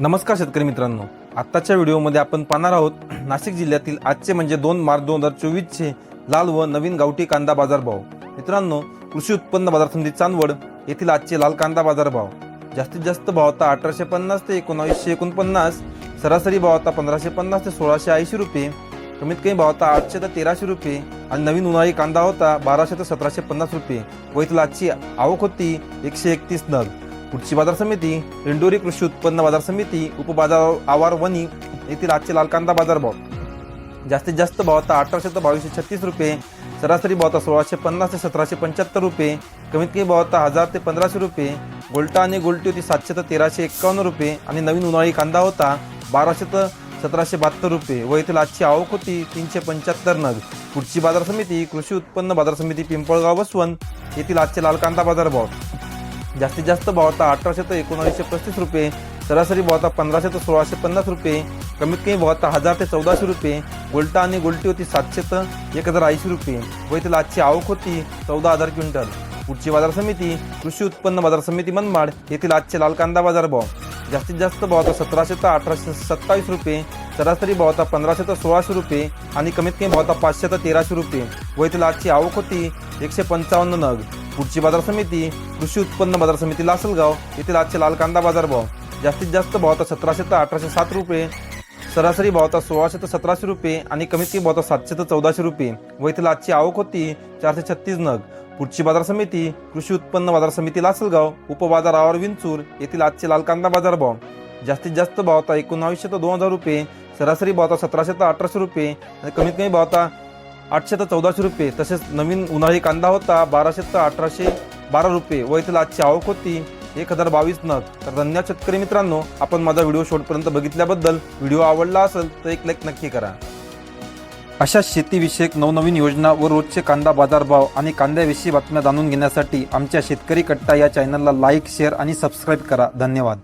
नमस्कार शेतकरी मित्रांनो. आत्ताच्या व्हिडिओमध्ये आपण पाहणार आहोत नाशिक जिल्ह्यातील आजचे म्हणजे दोन मार्च दोन हजार चोवीसचे लाल व नवीन गावठी कांदा बाजार भाव मित्रांनो कृषी उत्पन्न बाजार समिती चांदवड येथील आजचे लाल कांदा बाजार भाव जास्तीत जास्त भाव आता अठराशे पन्नास ते एकोणावीसशे एकोणपन्नास सरासरी भाव आता पंधराशे पन्नास ते सोळाशे ऐंशी रुपये कमीत कमी भाव होता आठशे ते तेराशे रुपये आणि नवीन उन्हाळी कांदा होता बाराशे ते सतराशे पन्नास रुपये व इथला आजची आवक होती एकशे एकतीस नग. पुढची बाजार समिती इंडोरी कृषी उत्पन्न बाजार समिती उपबाजार आवार वणी येथील आजचे लाल कांदा बाजार भाव. जास्तीत जास्त भाव आता अठराशे ते बावीसशे छत्तीस रुपये सरासरी भाव आता सोळाशे पन्नास ते सतराशे पंच्याहत्तर रुपये कमीत कमी भाव आता हजार ते पंधराशे रुपये गोल्टा आणि गोल्टी होती सातशे ते तेराशे एक्कावन्न रुपये आणि नवीन उन्हाळी कांदा होता बाराशे ते सतराशे बहात्तर रुपये. व येथील आजची आवक होती तीनशे पंच्याहत्तर नग. पुढची बाजार समिती कृषी उत्पन्न बाजार समिती पिंपळगाव वसवंत येथील आजचे लाल कांदा बाजार भाव. जास्तीत जास्त भाव आता अठराशे ते एकोणावीसशे पस्तीस रुपये सरासरी भाव आता पंधराशे ते सोळाशे पन्नास रुपये कमीत कमी भाव आता हजार ते चौदाशे रुपये गोल्टा आणि गोल्टी होती सातशे ते एक हजार ऐंशी रुपये. व येथील आजची आवक होती चौदा हजार क्विंटल. पुढची बाजार समिती कृषी उत्पन्न बाजार समिती मनमाड येथील आजचे लाल कांदा बाजार भाव. जास्तीत जास्त भाव आता सतराशे ते अठराशे सत्तावीस रुपये सरासरी भाव आता पंधराशे ते सोळाशे रुपये आणि कमीत कमी भाव आता पाचशे ते तेराशे रुपये. व येथील आजची आवक होती एकशे पंचावन्न नग. पुढची बाजार समिती कृषी उत्पन्न बाजार समिती लासलगाव येथील आजचे लाल कांदा बाजार भाव. जास्तीत जास्त भाव तर सतराशे ते अठराशे सात रुपये. सरासरी भाव तर सोळाशे ते सतराशे रुपये आणि कमीत कमी भाव तर सातशे ते चौदाशे रुपये. व येथील आजची आवक होती चारशे छत्तीस नग. पुढची बाजार समिती कृषी उत्पन्न बाजार समिती लासलगाव उपबाजार आवर विंचूर येथील आजचे लाल कांदा बाजार भाव. जास्तीत जास्त भावता एकोणावीसशे ते दोन हजार रुपये. सरासरी भावता सतराशे ते अठराशे रुपये. आणि कमीत कमी भावता आठशे तर चौदाशे रुपये. तसेच नवीन उन्हाळी कांदा होता बाराशे तर अठराशे बारा रुपये. व येथील आजची आवक होती एक हजार बावीस नग. तर धन्यवाद शेतकरी मित्रांनो आपण माझा व्हिडिओ शेवटपर्यंत बघितल्याबद्दल व्हिडिओ आवडला असेल तर एक लाईक नक्की करा. अशा शेतीविषयक नवनवीन योजना व रोजचे कांदा बाजारभाव आणि कांद्याविषयी बातम्या जाणून घेण्यासाठी आमच्या शेतकरी कट्टा या चॅनलला लाईक शेअर आणि सबस्क्राईब करा. धन्यवाद.